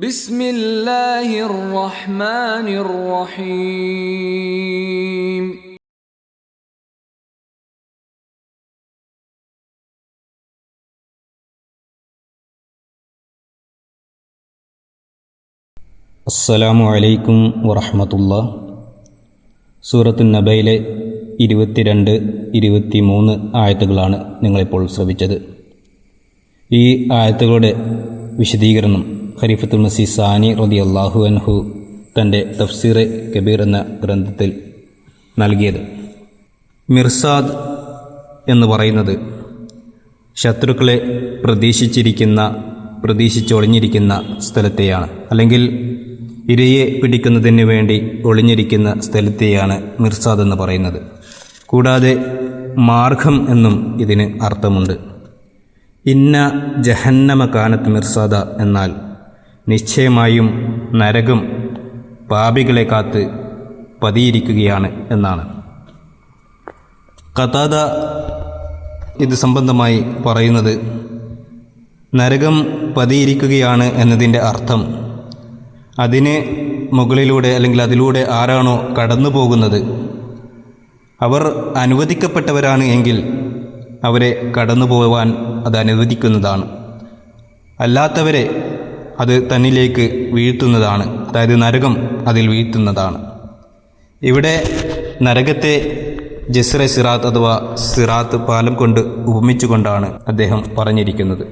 ബിസ്മില്ലാഹിർ റഹ്മാനിർ റഹീം അസ്സലാമു അലൈക്കും വറഹമത്തുള്ള. സൂറത്തു നബയിലെ ഇരുപത്തിരണ്ട് ഇരുപത്തി മൂന്ന് ആയത്തുകളാണ് നിങ്ങളിപ്പോൾ ശ്രവിച്ചത്. ഈ ആയത്തുകളുടെ വിശദീകരണം ഖരീഫത്തുൽ മസി സാനി റതി അള്ളാഹു അൻഹു തന്റെ തഫ്സീറെ കബീർ എന്ന ഗ്രന്ഥത്തിൽ നൽകിയത്. മിർസാദ് എന്ന് പറയുന്നത് ശത്രുക്കളെ പ്രതീക്ഷിച്ചിരിക്കുന്ന പ്രതീക്ഷിച്ചൊളിഞ്ഞിരിക്കുന്ന സ്ഥലത്തെയാണ്. അല്ലെങ്കിൽ ഇരയെ പിടിക്കുന്നതിന് വേണ്ടി ഒളിഞ്ഞിരിക്കുന്ന സ്ഥലത്തെയാണ് മിർസാദ് എന്ന് പറയുന്നത്. കൂടാതെ മാർഗം എന്നും ഇതിന് അർത്ഥമുണ്ട്. ഇന്ന ജഹന്നമ കാനത്ത് മിർസാദ എന്നാൽ നിശ്ചയമായും നരകം പാപികളെ കാത്ത് പതിയിരിക്കുകയാണ് എന്നാണ്. കഥാത ഇത് സംബന്ധമായി പറയുന്നത് നരകം പതിയിരിക്കുകയാണ് എന്നതിന്റെ അർത്ഥം അതിന് മുകളിലൂടെ അല്ലെങ്കിൽ അതിലൂടെ ആരാണോ കടന്നു പോകുന്നത് അവർ അനുവദിക്കപ്പെട്ടവരാണ് എങ്കിൽ അവരെ കടന്നു പോവാൻ അത് അനുവദിക്കുന്നതാണ്. അല്ലാത്തവരെ അത് തന്നിലേക്ക് വീഴ്ത്തുന്നതാണ്. അതായത് നരകം അതിൽ വീഴ്ത്തുന്നതാണ്. ഇവിടെ നരകത്തെ ജസ്ര സിറാത്ത് അഥവാ സിറാത്ത് പാലം കൊണ്ട് ഉപമിച്ചുകൊണ്ടാണ് അദ്ദേഹം പറഞ്ഞിരിക്കുന്നത്.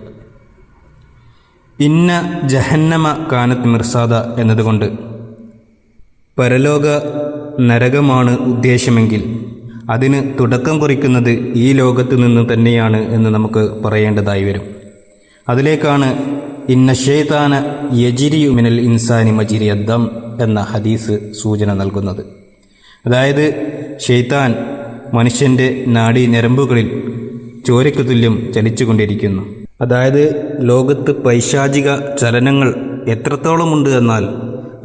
ഇന്ന ജഹന്നമ കാനത്ത് മിർസാദ എന്നതുകൊണ്ട് പരലോക നരകമാണ് ഉദ്ദേശമെങ്കിൽ അതിന് തുടക്കം കുറിക്കുന്നത് ഈ ലോകത്തു നിന്ന് തന്നെയാണ് എന്ന് നമുക്ക് പറയേണ്ടതായി വരും. അതിലേക്കാണ് ഇന്ന ഷെയ്താന യജിരിയു മിനൽ ഇൻസാനി മജിരി അദ്ദം എന്ന ഹദീസ് സൂചന നൽകുന്നത്. അതായത് ഷെയ്ത്താൻ മനുഷ്യന്റെ നാഡി ഞരമ്പുകളിൽ ചോരയ്ക്ക് തുല്യം ചലിച്ചുകൊണ്ടിരിക്കുന്നു. അതായത് ലോകത്ത് പൈശാചിക ചലനങ്ങൾ എത്രത്തോളമുണ്ട് എന്നാൽ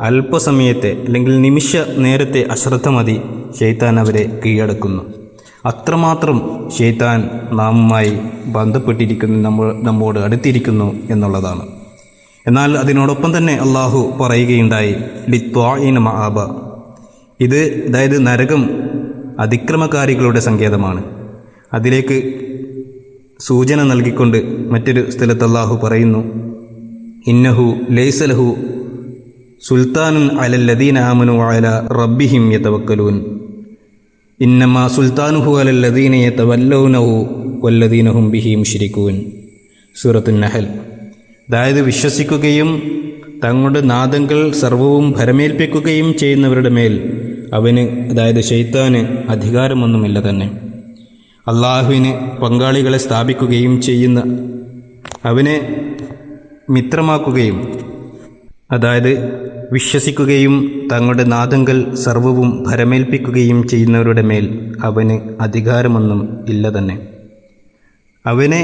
അല്പസമയത്തെ അല്ലെങ്കിൽ നിമിഷ നേരത്തെ അശ്രദ്ധ മതി ഷെയ്ത്താൻ അവരെ കീഴടക്കുന്നു. അത്രമാത്രം ഷെയ്ത്താൻ നാമുമായി ബന്ധപ്പെട്ടിരിക്കുന്നു നമ്മൾ നമ്മോട് അടുത്തിരിക്കുന്നു എന്നുള്ളതാണ്. എന്നാൽ അതിനോടൊപ്പം തന്നെ അള്ളാഹു പറയുകയുണ്ടായി ലിത്വായിന മഹാബ ഇത് അതായത് നരകം അതിക്രമകാരികളുടെ സങ്കേതമാണ്. അതിലേക്ക് സൂചന നൽകിക്കൊണ്ട് മറ്റൊരു സ്ഥലത്ത് അള്ളാഹു പറയുന്നു ഇന്നഹു ലൈസലഹു സുൽത്താനുൻ അലല്ലദീൻ ആമനു അല റബ്ബിഹിം യതവക്കലൂൻ. ഇന്നമ സുൽത്താനുഹു അലല്ലദീന തവല്ലൗനഹു വല്ലദീനഹും ബിഹി ശിരിക്കൂൻ സൂറത്തുൻ നഹൽ. അതായത് വിശ്വസിക്കുകയും തങ്ങളുടെ നാദങ്ങൾ സർവവും ഭരമേൽപ്പിക്കുകയും ചെയ്യുന്നവരുടെ മേൽ അവന് അതായത് ഷെയ്ത്താന് അധികാരമൊന്നുമില്ല തന്നെ. അള്ളാഹുവിന് പങ്കാളികളെ സ്ഥാപിക്കുകയും ചെയ്യുന്ന അവനെ മിത്രമാക്കുകയും അതായത് വിശ്വസിക്കുകയും തങ്ങളുടെ നാദങ്ങൾ സർവവും ഭരമേൽപ്പിക്കുകയും ചെയ്യുന്നവരുടെ മേൽ അവന് അധികാരമൊന്നും ഇല്ല തന്നെ. അവനെ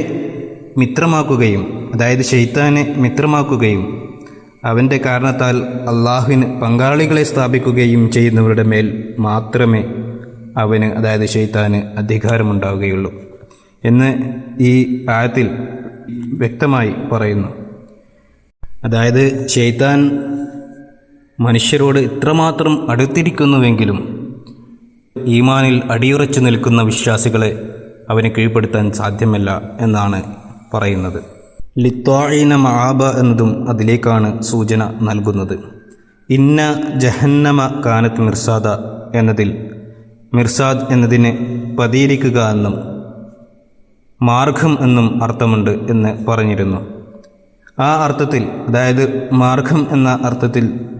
മിത്രമാക്കുകയും അതായത് ഷെയ്ത്താനെ മിത്രമാക്കുകയും അവന്റെ കാരണത്താൽ അള്ളാഹുവിന് പങ്കാളികളെ സ്ഥാപിക്കുകയും ചെയ്യുന്നവരുടെ മേൽ മാത്രമേ അവന് അതായത് ഷെയ്ത്താന് അധികാരമുണ്ടാവുകയുള്ളൂ എന്ന് ഈ ആയത്തിൽ വ്യക്തമായി പറയുന്നു. അതായത് ഷെയ്ത്താൻ മനുഷ്യരോട് ഇത്രമാത്രം അടുത്തിരിക്കുന്നുവെങ്കിലും ഈമാനിൽ അടിയുറച്ചു നിൽക്കുന്ന വിശ്വാസികളെ അവന് കീഴ്പ്പെടുത്താൻ സാധ്യമല്ല എന്നാണ് പറയുന്നത്. ലിത്വായിന മഹാബ എന്നതും അതിലേക്കാണ് സൂചന നൽകുന്നത്. ഇന്ന ജഹന്നമ കാനത്ത് മിർസാദ എന്നതിൽ മിർസാദ് എന്നതിന് പതിയിരിക്കുക എന്നും മാർഗം എന്നും അർത്ഥമുണ്ട് എന്ന് പറഞ്ഞിരുന്നു. ആ അർത്ഥത്തിൽ അതായത് മാർഗം എന്ന അർത്ഥത്തിൽ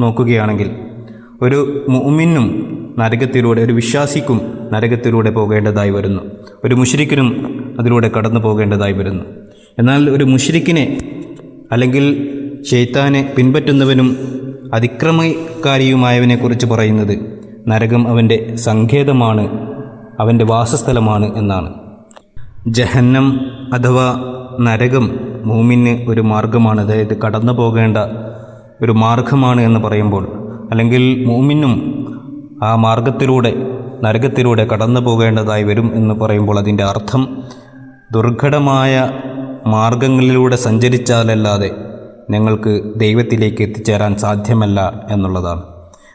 നോക്കുകയാണെങ്കിൽ ഒരു മുഅ്മിനും നരകത്തിലൂടെ ഒരു വിശ്വാസിക്കും നരകത്തിലൂടെ പോകേണ്ടതായി വരുന്നു. ഒരു മുഷരിക്കിനും അതിലൂടെ കടന്നു പോകേണ്ടതായി വരുന്നു. എന്നാൽ ഒരു മുഷരിക്കിനെ അല്ലെങ്കിൽ ഷെയ്ത്താനെ പിൻപറ്റുന്നവനും അതിക്രമകാരിയുമായവനെ കുറിച്ച് പറയുന്നത് നരകം അവന്റെ സങ്കേതമാണ് അവന്റെ വാസസ്ഥലമാണ് എന്നാണ്. ജഹന്നം അഥവാ നരകം മൂമിന് ഒരു മാർഗമാണ് അതായത് കടന്നു പോകേണ്ട ഒരു മാർഗമാണ് എന്ന് പറയുമ്പോൾ അല്ലെങ്കിൽ മൂമിനും ആ മാർഗത്തിലൂടെ നരകത്തിലൂടെ കടന്നു പോകേണ്ടതായി വരും എന്ന് പറയുമ്പോൾ അതിന്റെ അർത്ഥം ദുർഘടമായ മാർഗങ്ങളിലൂടെ സഞ്ചരിച്ചാലല്ലാതെ ഞങ്ങൾക്ക് ദൈവത്തിലേക്ക് എത്തിച്ചേരാൻ സാധ്യമല്ല എന്നുള്ളതാണ്.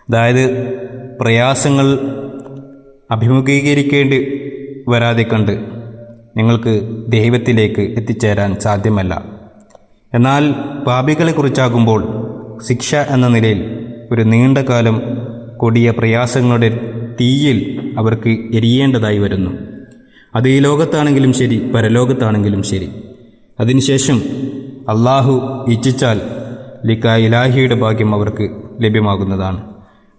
അതായത് പ്രയാസങ്ങൾ അഭിമുഖീകരിക്കേണ്ടി വരാതെ കണ്ട് നിങ്ങൾക്ക് ദൈവത്തിലേക്ക് എത്തിച്ചേരാൻ സാധ്യമല്ല. എന്നാൽ പാപികളെക്കുറിച്ചാകുമ്പോൾ ശിക്ഷ എന്ന നിലയിൽ ഒരു നീണ്ട കാലം കൊടിയ പ്രയാസങ്ങളുടെ തീയിൽ അവർക്ക് എരിയേണ്ടതായി വരുന്നു. അത് ഈ ലോകത്താണെങ്കിലും ശരി പരലോകത്താണെങ്കിലും ശരി. അതിനുശേഷം അള്ളാഹു ഇച്ഛിച്ചാൽ ലിക്ക ഇലാഹിയുടെ ഭാഗ്യം അവർക്ക് ലഭ്യമാകുന്നതാണ്.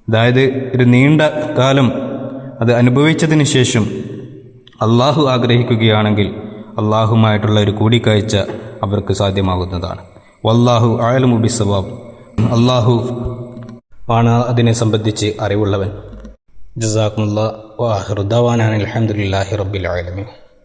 അതായത് ഒരു നീണ്ട കാലം അത് അനുഭവിച്ചതിന് ശേഷം അള്ളാഹു ആഗ്രഹിക്കുകയാണെങ്കിൽ അള്ളാഹുമായിട്ടുള്ള ഒരു കൂടിക്കാഴ്ച അവർക്ക് സാധ്യമാകുന്നതാണ്. വല്ലാഹു ആയാലും സവാബ് അള്ളാഹു ആണ് അതിനെ സംബന്ധിച്ച് അറിവുള്ളവൻ. ജസാഖുല്ല വാഹിറുദ്ദവാനാൻ അലഹമുല്ലാഹി റബ്ബിൽ ആലമീൻ.